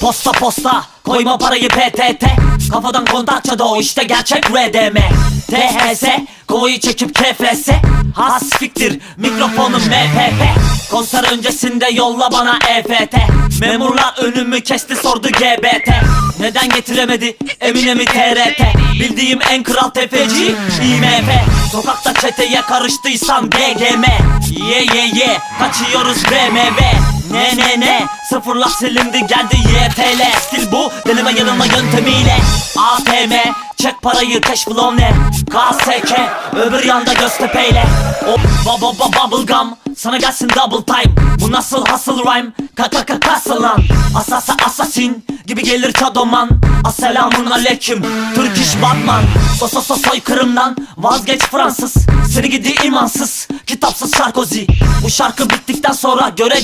Posta posta koyma parayı PTT Kafadan kontakça da o işte gerçek RDM THS koyu çekip KFS Hasfiktir mikrofonu MPP Konser öncesinde yolla bana EFT Memurlar önümü kesti sordu GBT Neden getiremedi? Eminem'i TRT Bildiğim en kral tefeci IMF Sokakta çeteye karıştıysan GGM Ye ye ye kaçıyoruz BMW ne ne ne? Sıfırlar silindi geldi YTL Stil bu deneme yanılma yöntemiyle. ATM Çek parayı cash ne? KSK Öbür yanda Göztepe'yle. O baba baba bubblegum Sana gelsin double time. Bu nasıl hustle rhyme? Kaka kaka kasıl lan Asasa assassin Gibi gelir çadoman. Asselamun aleyküm Türk iş Batman. So so so soykırımdan Vazgeç Fransız. Seni gidi imansız Kitapsız Sarkozy. Bu şarkı bittikten sonra göre